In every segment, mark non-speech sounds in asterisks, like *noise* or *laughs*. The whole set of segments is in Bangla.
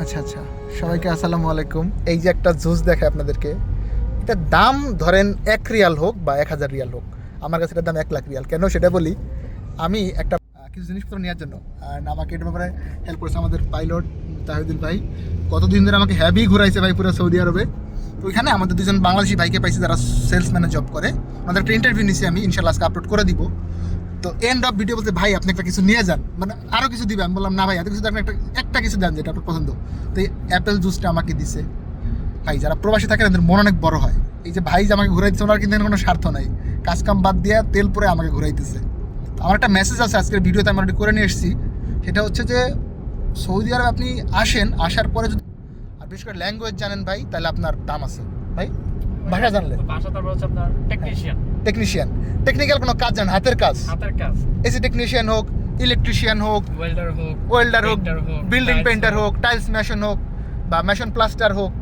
আচ্ছা আচ্ছা। সবাইকে আসসালামু আলাইকুম। এই যে একটা জুস দেখায় আপনাদেরকে। এটার দাম ধরেন এক রিয়াল হোক বা এক হাজার রিয়াল হোক। আমার কাছে এটার দাম এক লাখ রিয়াল। কেন সেটা বলি? আমি একটা কিছু জিনিসপত্র নেওয়ার জন্য। আর আমাকে এটার ব্যাপারে হেল্প করেছে আমাদের পাইলট তাহিদুল ভাই। কতদিন ধরে আমাকে হ্যাভি ঘুরাইছে ভাই পুরো সৌদি আরবে। তো ওইখানে আমাদের দুজন বাংলাদেশি ভাইকে পাইছি যারা সেলসম্যানে জব করে। আমাদের একটা ইন্টারভিউ নিছি আমি। ইনশাল্লাহ আজকে আপলোড করে দিব। তো এন্ড অফ ভিডিও বলতে, ভাই, আপনি একটা কিছু নিয়ে যান। মানে আরও কিছু দিবে। আমি বললাম, না ভাই, এত কিছু দেন একটা একটা কিছু দেন যেটা আপনার পছন্দ। তো এই অ্যাপেল জুসটা আমাকে দিছে। ভাই, যারা প্রবাসী থাকেন এদের মন অনেক বড় হয়। এই যে ভাই যে আমাকে ঘুরাইতেছে, ওনার কিন্তু কোনো স্বার্থ নাই। কাজ কাম বাদ দিয়ে তেল পরে আমাকে ঘুরাইতেছে। আমার একটা মেসেজ আছে, আজকের ভিডিওতে আমি অলরেডি করে নিয়ে এসেছি। সেটা হচ্ছে যে, সৌদি আরব আপনি আসেন, আসার পরে যদি আর বিশেষ করে ল্যাঙ্গুয়েজ জানেন ভাই, তাহলে আপনার দাম আছে। ভাই, ভাষা জানলে। ভাষা তারপর হচ্ছে আপনার টেকনিশিয়ান টেকনিশিয়ান টেকনিক্যাল কোনো কাজ জানেন হাতের কাজ? হাতের কাজ। এসি টেকনিশিয়ান হোক ইলেকট্রিশিয়ান হোক ওয়েল্ডার হোক ওয়েল্ডার হোক বিল্ডিং পেন্টার হোক। টাইলস মেশন হোক বা মেশন প্লাস্টার হোক।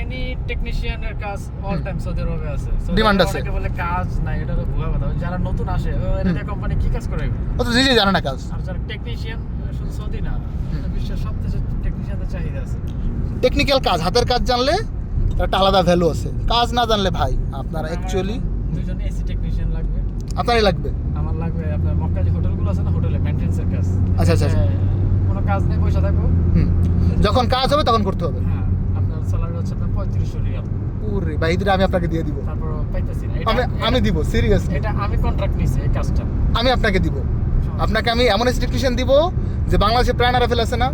এনি টেকনিশিয়ানের কাজ অল টাইম সৌদি আরবে আছে। আরবে আছে। বলে কাজ নাই এটা তো ভুয়া কথা। যারা নতুন আসে এটা কোম্পানি কি কাজ করে? ও তো নিজেই জানে না কাজ। আর যারা টেকনিশিয়ান শুধু সৌদি না। বিশ্বের সব দেশে টেকনিশিয়ানদের চাহিদা আছে। টেকনিক্যাল কাজ হাতের কাজ জানলে একটা আলাদা ভ্যালু আছে। কাজ না জানলে ভাই আপনারা অ্যাকচুয়ালি দুজন এসি টেকনিশিয়ান লাগবে। আপনারই লাগবে? আমার লাগবে আপনার মক্কা যে হোটেলগুলো আছে না হোটেলে মেইনটেন্সের কাজ। আচ্ছা, আচ্ছা, আচ্ছা। কোনো কাজ নেই পয়সা থাকব যখন কাজ হবে তখন করতে হবে। হ্যাঁ আপনার স্যালারি হচ্ছে আপনার পঁয়ত্রিশশো রিয়াল। উরে ভাই এদের আমি আপনাকে দিয়ে দিব। তারপর পাইতেছি না আমি আমি দিব সিরিয়াসলি এটা আমি কন্ট্রাক্ট নিছি এই কাজটা। আমি আপনাকে দিব। আপনাকে আমি এমন টেকনিশিয়ান দিব যে বাংলাদেশে প্রাণ আর আছে না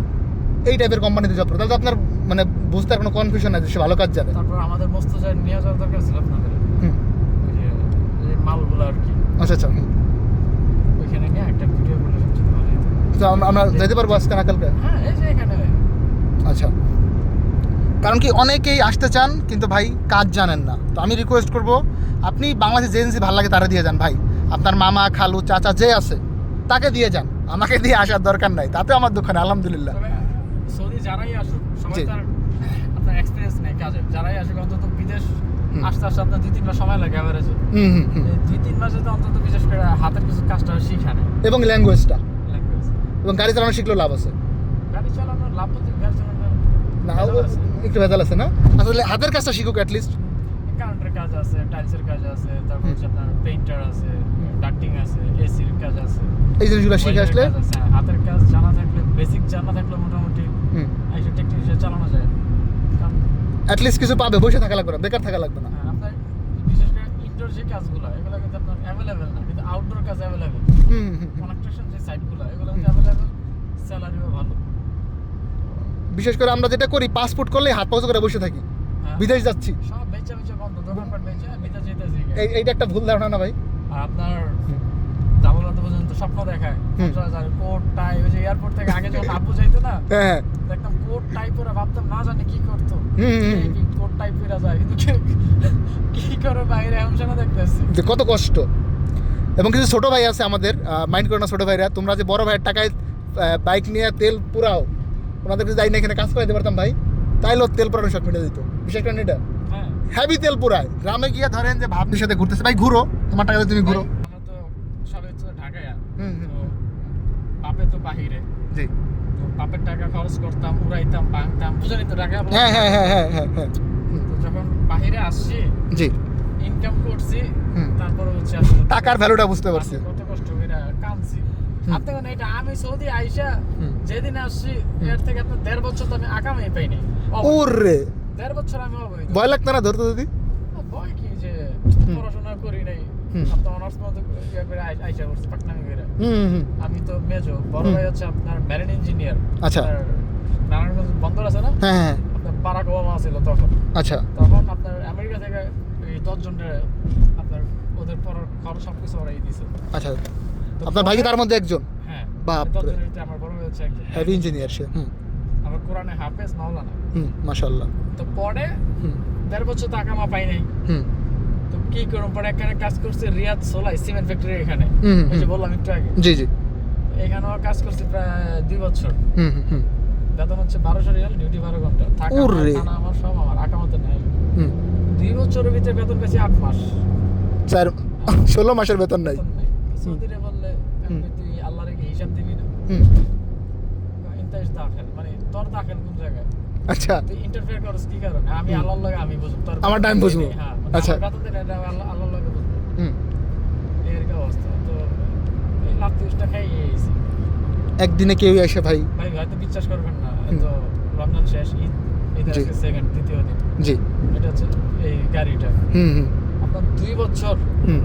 এই টাইপের কোম্পানিতে জব করে। তাহলে আপনার মানে বুঝতে আর কোনো কনফিউশন আছে সে ভালো কাজ জানে। তারপর আমাদের মস্ত নিয়ে যাওয়ার দরকার ছিল আপনাদের। মালগুলো আর কি। আচ্ছা আচ্ছা। ওইখানে নিয়ে একটা ভিডিও করলে সবচেয়ে ভালো তো আমরা যেতে পারব আজকে না কালকে হ্যাঁ এই যে এখানে। আচ্ছা। কারণ কি অনেকেই আসতে চান কিন্তু ভাই কাজ জানেন না। তো আমি রিকোয়েস্ট করব আপনি বাংলাদেশে যে এজেন্সি ভালো লাগে তারা দিয়ে যান ভাই। আপনার মামা খালু চাচা যে আছে তাকে দিয়ে যান। আমাকে দিয়ে আসার দরকার নাই তাতে আমার দুঃখ নেই আলহামদুলিল্লাহ। তবে সৌদি যারাই আসুক সবাই তার আপনার এক্সপিরিয়েন্স নেই কাজে যারাই আসুক অন্তত বিদেশ আসতে আসতে আপনার দুই তিন মাস সময় লাগে অ্যাভারেজে দুই তিন মাসে তো অন্তত বিশেষ করে হাতের কিছু কাজটা শিখা নেই। এবং ল্যাঙ্গুয়েজটা ল্যাঙ্গুয়েজ এবং গাড়ি চালানো শিখলেও লাভ আছে। গাড়ি চালানোর লাভ বলতে গাড়ি চালানোর না ভেজাল ও- আছে। একটু ভেজাল আছে না? আসলে হাতের কাজটা শিখুক অ্যাটলিস্ট কারেন্টের কাজ আছে টাইলসের কাজ আছে তারপর হচ্ছে আপনার পেইন্টার আছে ডাক্টিং আছে এসির কাজ আছে। এই জিনিসগুলো শিখে আসলে? হ্যাঁ, হাতের কাজ জানা থাকলে বেসিক জানা থাকলে মোটামুটি হুম এইসব টেকনিশিয়ান চালানো যায় কারণ অ্যাটলিস্ট কিছু পাবে বসে থাকা লাগবে না বেকার থাকা লাগবে না। হ্যাঁ, বিশেষ করে ইনডোর যে কাজগুলো এগুলো কিন্তু আপনার অ্যাভেলেবেল না কিন্তু আউটডোর কাজ অ্যাভেলেবেল হুম। কনস্ট্রাকশন যে সাইটগুলো এগুলো কিন্তু অ্যাভেলেবেল স্যালারিও ভালো। বিশেষ করে আমরা যেটা করি পাসপোর্ট করলে হাত পাউজ করে বসে থাকি। হ্যাঁ, বিদেশ যাচ্ছি। সব বেচা বেচা বন্ধ দোকানপাট বেচা বিদেশ যেতেছি এই এইটা একটা ভুল ধারণা না ভাই? আপনার স্বপ্ন দেখায়। কোট টাই ওই যে এয়ারপোর্ট থেকে আগে যখন আব্বু যাইতো না হ্যাঁ হ্যাঁ। দেখতাম কোট টাই পরে ভাবতাম না জানি কি করতো। কোট টাই পরে যায় কিন্তু কি করে বাইরে এমন সময় দেখতেছি। কত কষ্ট। এবং কিছু ছোট ভাই আছে আমাদের মাইন্ড করো না ছোট ভাইরা তোমরা যে বড় ভাইয়ের টাকায় বাইক নিয়ে তেল পুরাও ওনাদেরকে যাই না এখানে কাজ করে দিতে পারতাম ভাই তাইলেও তেল পুরানো সব মিটে দিত বিশেষ করে এটা। হ্যাঁ। হ্যাভি তেল পুরায়। গ্রামে গিয়ে ধরেন যে ভাবনির সাথে ঘুরতেছে ভাই ঘুরো তোমার টাকাতে তুমি ঘুরো আমরা তো সবে তো ঢাকায় হুম, হুম। তো বাপে তো বাহিরে। জি। বাপের টাকা খরচ করতাম উড়াইতাম ভাঙতাম বুঝলি তো ঢাকা হ্যাঁ হ্যাঁ হ্যাঁ হ্যাঁ হ্যাঁ হ্যাঁ। যখন বাহিরে আসছি জি। ইনকাম করছি। তারপরে হচ্ছে আসলে টাকার ভ্যালুটা বুঝতে পারছি। কত কষ্ট করে কাঁদছি। আপনি এটা আমি সৌদি আইসা। যেদিন আসছি এর থেকে আপনার দেড় বছর তো আমি আকামই পাইনি। ওরে দেড় বছর আমি ভয় লাগতো না ধরতে যদি? ভয় কি যে পড়াশোনা করি নাই। আপনার অনার্স মতো ইয়ে আইসা করছি পাটনামি করে। আমি তো মেজো বড়। ভাই হচ্ছে আপনার ম্যারিন ইঞ্জিনিয়ার আচ্ছা। নারায়ণগঞ্জ বন্দর আছে না? হ্যাঁ হ্যাঁ আপনার বারাক ওবামা ছিল তখন। আচ্ছা। তখন আপনার আমেরিকা থেকে এই দশ আপনার ওদের পড়ার খরচ সব কিছু ওরাই দিছে। আচ্ছা। আপনার ভাই তার মধ্যে একজন? হ্যাঁ। দশ আমার বড় ভাই হচ্ছে একজন। হেভি ইঞ্জিনিয়ার সে হুম। আমার কোরআনে হাফেজ মাওলানা। হুম মাশাল্লাহ তো পরে হুম। দেড় বছর টাকা মা পাই নাই। হুম। তো কি করুন পরে এখানে কাজ করছে রিয়াদ সোলাই সিমেন্ট ফ্যাক্টরি এখানে। হুম, ওই যে। বললাম একটু আগে। জি জি। এখানেও কাজ করছি প্রায় দুই বছর। হুম হুম বেতন হচ্ছে বারোশো রিয়াল ডিউটি বারো ঘণ্টা। থাকা আমার, খানা আমার সব আমার আকামাতে নেই। হুম। দুই বছরের ভিতরে বেতন পেয়েছি আট মাস। স্যার ষোলো মাসের বেতন নাই। সৌদিরে বললে। তুই আল্লাহরে কি হিসাব দিবি না? হুম। ইন্টারেস্ট দাখেল মানে তোর রাখেন কোন জায়গায়? আচ্ছা। ইন্টারফেয়ার করছ কি কারণে? আমি আল্লাহর লাগে আমি বুঝব। তোর আমার time বুঝব। হ্যাঁ আচ্ছা। আচ্ছা বেতন এটা আল্লাহ আল্লাহর লাগে বুঝব। হুম। এর কি অবস্থা। তো এই লাখ তিরিশটা খাই গেছি একদিনে কেউ এসে ভাই ভাই হয়তো বিশ্বাস করবেন না। তো রমজান শেষ ঈদ। এটা। হচ্ছে সেকেন্ড দ্বিতীয় দিন। জি। এটা হচ্ছে এই গাড়িটা। হুম হুম। আপনার দুই বছর হুম।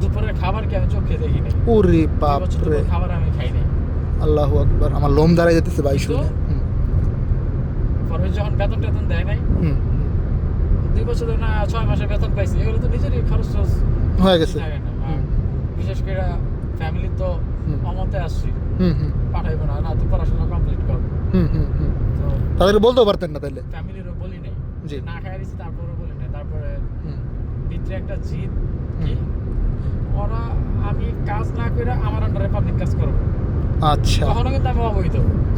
দুপুরের খাবার কি আমি চোখে দেখি নাই? ওরে বাপরে দুপুরের খাবার আমি খাই নাই। আল্লাহ আকবার। আমার লোম দাঁড়ায় যেতেছে ভাই শুনে। যখন বেতন টেতন দেয় নাই দুই বছর ধরে না ছয় মাসে বেতন পাইছি। এগুলো তো নিজেরই খরচ হয়ে গেছে। বিশেষ করে ফ্যামিলি তো অমতে আসছি। পাঠাইবো না না তুই পড়াশোনা কমপ্লিট কর হুম হুম হুম। তো তাদেরকে বলতেও পারতেন না ফ্যামিলিরও বলি নাই। জি। না খাই দিছি তারপরে বলি নাই। তারপরে ভিতরে একটা জিদ। কি? ওরা আমি কাজ না করে আমার আন্ডারে পাবলিক কাজ করব। আচ্ছা। কখনো কিন্তু আমি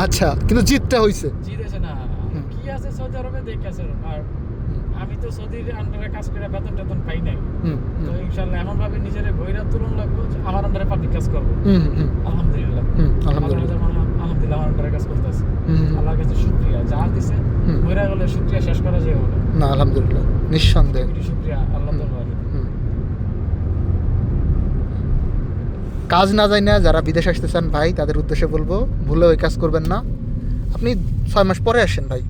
আচ্ছা কিন্তু জিতটা হইছে। জিদ আছে না। আছে? সৌদি আরবে দেখে আছে। আর আমি তো সৌদির আন্ডারে কাজ করে বেতন টেতন পাই নাই। তো ইনশাল্লাহ এমন ভাবে নিজের তুলন লাগবো আমার আন্ডারে পাবলিক কাজ করব। হুম হুম, হুম আলহামদুলিল্লাহ। আলহামদুলিল্লাহ আলহামদুলিল্লাহ আমার আন্ডারে কাজ করতেছে। আল্লাহর কাছে শুক্রিয়া। যা দিছে। বইরা গেলে শুক্রিয়া শেষ করা যায় না না আলহামদুলিল্লাহ। নিঃসন্দেহে। শুক্রিয়া আল্লাহ কাজ না যায় না যারা বিদেশ আসতে চান ভাই তাদের উদ্দেশ্যে বলব ভুলে ওই কাজ করবেন না। আপনি ছয় মাস পরে আসেন ভাই।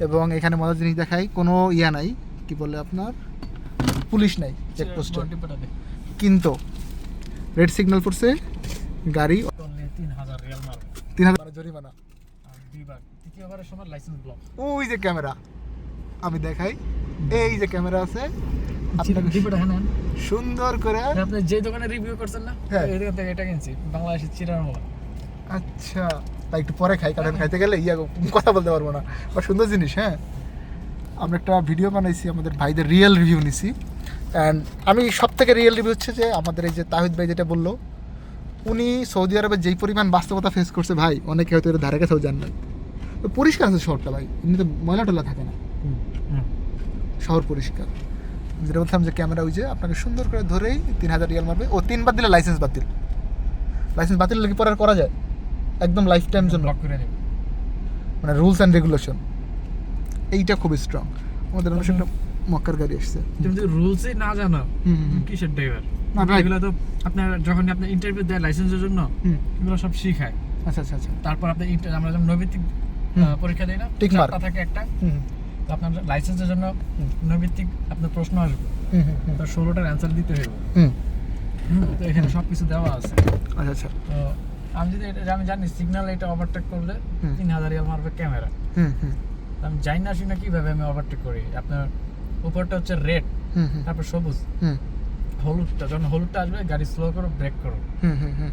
এবং এখানে মজার জিনিস দেখাই কোনো ইয়া নাই কি বলে আপনার? পুলিশ নাই চেকপোস্টে কিন্তু রেড সিগন্যাল পড়ছে গাড়ি তিন হাজার জরিমানা ওই যে ক্যামেরা আমি দেখাই। এই যে ক্যামেরা আছে নেন। সুন্দর করে। আপনি যে দোকানে রিভিউ করছেন না হ্যাঁ। এই দোকান থেকে এটা কিনছি বাংলাদেশের চিরার আচ্ছা। তাই একটু পরে খাই কারণ খাইতে গেলে ইয়া কথা বলতে পারব না। বা সুন্দর জিনিস হ্যাঁ? আমরা একটা ভিডিও বানাইছি আমাদের ভাইদের রিয়েল রিভিউ নিছি। অ্যান্ড আমি সব থেকে রিয়েল রিভিউ হচ্ছে যে আমাদের এই যে তাহিদ ভাই যেটা বলল উনি সৌদি আরবে যেই পরিমাণ বাস্তবতা ফেস করছে ভাই অনেকে হয়তো এর ধারে কাছেও যান নাই। তো পরিষ্কার আছে শহরটা ভাই। এমনিতে ময়লা টলা থাকে না। শহর পরিষ্কার। যেটা বলতাম যে ক্যামেরা ওই যে আপনাকে সুন্দর করে ধরেই তিন হাজার রিয়াল মারবে। ও তিনবার দিলে লাইসেন্স বাতিল। লাইসেন্স বাতিল কি পরে করা যায়? একদম লাইফ টাইম জন্য মানে রুলস অ্যান্ড রেগুলেশন এইটা খুব স্ট্রং আমাদের অনেক একটা মক্কার গাড়ি আসছে। তুমি যদি রুলসই না জানো। কিসের ড্রাইভার. এগুলো তো আপনার যখন আপনি ইন্টারভিউ দেয় লাইসেন্সের জন্য হুম। এগুলো সব শিখায়। আচ্ছা আচ্ছা আচ্ছা। তারপর আপনি আমরা যেমন নৈবিত্তিক। পরীক্ষা দিই না ঠিক. চারটা থাকে একটা। তো আপনার লাইসেন্সের জন্য। নৈবিত্তিক আপনার প্রশ্ন আসবে। তো ষোলোটার অ্যান্সার দিতে হবে হুম। তো এখানে সব কিছু দেওয়া আছে। আচ্ছা আচ্ছা। তো আমি যদি এটা আমি জানি সিগন্যাল এটা ওভারটেক করলে। তিন হাজার রিয়াল মারবে ক্যামেরা হুম হুম। আমি জানি না শুনে কীভাবে আমি ওভারটেক করি। আপনার উপরটা হচ্ছে রেড তারপর সবুজ। হুম। হলুদটা যখন হলুদটা আসবে গাড়ি স্লো করো ব্রেক করো। হুম হুম হুম।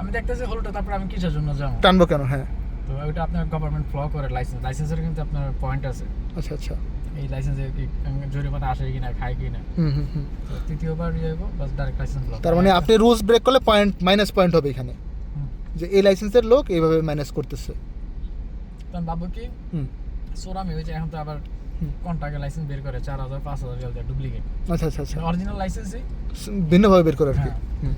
আমি দেখতেছি হলুদটা তারপর আমি কিসের জন্য যাব? টানবো কেন? হ্যাঁ। তো ওইটা আপনার গভর্নমেন্ট ফ্ল করে লাইসেন্স লাইসেন্সের কিন্তু আপনার পয়েন্ট আছে। আচ্ছা আচ্ছা। এই লাইসেন্সে জরিমানা আসে কিনা খায় কিনা? তৃতীয়বার যাইব বাস ডাইরেক্ট লাইসেন্স তার মানে আপনি রুলস ব্রেক করলে পয়েন্ট মাইনাস পয়েন্ট হবে এখানে। যে এই লাইসেন্সের লোক এইভাবে ম্যানেজ করতেছে। তখন ভাববো কি? হুম। সোরামি হয়েছে এখন তো আবার হুম। লাইসেন্স বের করে চার হাজার পাঁচ হাজার রিয়াল ডুপ্লিকেট আচ্ছা আচ্ছা আচ্ছা। অরিজিনাল লাইসেন্সই ভিন্নভাবে বের করে আর কি। হ্যাঁ।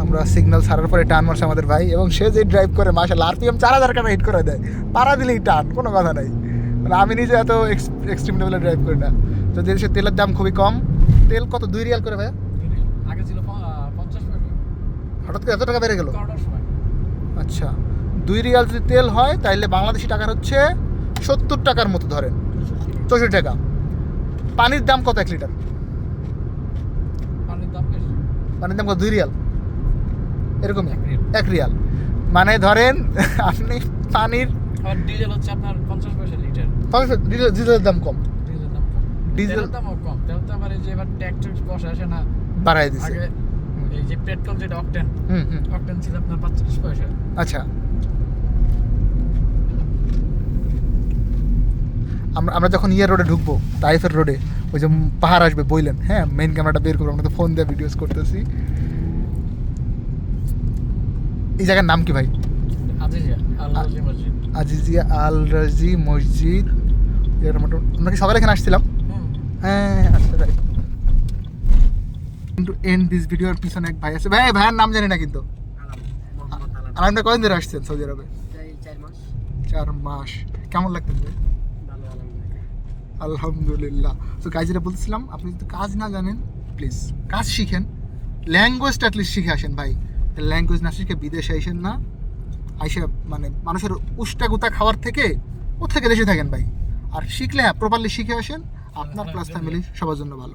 আমরা সিগন্যাল ছাড়ার পরে টান মারছে আমাদের ভাই এবং সে যে ড্রাইভ করে মাসাল আরপিএম চার হাজার টাকা হিট করে দেয়? পাড়া দিলেই টান কোনো কথা নাই। মানে আমি নিজে এত এক্সট্রিম লেভেলে ড্রাইভ করি না। তো দেশে তেলের দাম খুবই কম তেল কত? দুই রিয়াল করে ভাই আগে ছিল প- আহ, পঞ্চাশ পয়সা হঠাৎ করে এত টাকা বেড়ে গেল? আচ্ছা। দুই রিয়াল যদি তেল হয় তাহলে বাংলাদেশি টাকার হচ্ছে সত্তর টাকার মতো ধরেন। চৌষট্টি টাকা। পানির দাম কত এক লিটার? পানির দাম পানির দাম কত? দুই রিয়াল। এরকমই। এক রিয়াল। মানে ধরেন *laughs* আপনি পানির ডিজেল হচ্ছে আপনার পঞ্চাশ পয়সা লিটার। ডিজেল- ডিজেলের দাম কম। ডিজেলের দাম কম। ডিজেল- ডিজেলের দামও কম। তেল তো আবার যে এবার ট্যাক্স বসে আসে না। বাড়াই দিছে। আগে এই যে পেট্রোল যেটা অকটেন হুম হুম। অকটেন ছিল আপনার পাঁচচল্লিশ পয়সা। আচ্ছা। আমরা আমরা যখন ইয়ে রোডে ঢুকবো তাইফের রোডে ওই যে পাহাড় আসবে বইলেন হ্যাঁ মেইন ক্যামেরাটা বের করব আমরা তো ফোন দিয়ে ভিডিওস করতেছি। এই জায়গার নাম কি ভাই? আজিজিয়া আল রাজি মসজিদ। আমরা কি সকালে এখানে আসছিলাম? হ্যাঁ। কিন্তু এন্ড দিস ভিডিওর পিছনে এক ভাই আছে। ভাই ভাইয়ের নাম জানি না কিন্তু। আরামটা কদিন ধরে আসছেন সৌদি আরবে? চার মাস। কেমন লাগতেছে? ভালো আলহামদুলিল্লাহ। আলহামদুলিল্লাহ। তো কাজ যেটা বলছিলাম আপনি যদি কাজ না জানেন প্লিজ কাজ শিখেন। ল্যাঙ্গুয়েজটা অ্যাটলিস্ট শিখে আসেন ভাই। ল্যাঙ্গুয়েজ না শিখে বিদেশে আসেন না। আইসে মানে মানুষের উষ্টা গুতা খাওয়ার থেকে ও থেকে দেশে থাকেন ভাই? আর শিখলে হ্যাঁ প্রপারলি শিখে আসেন। আপনার প্লাস ফ্যামিলি সবার জন্য ভালো।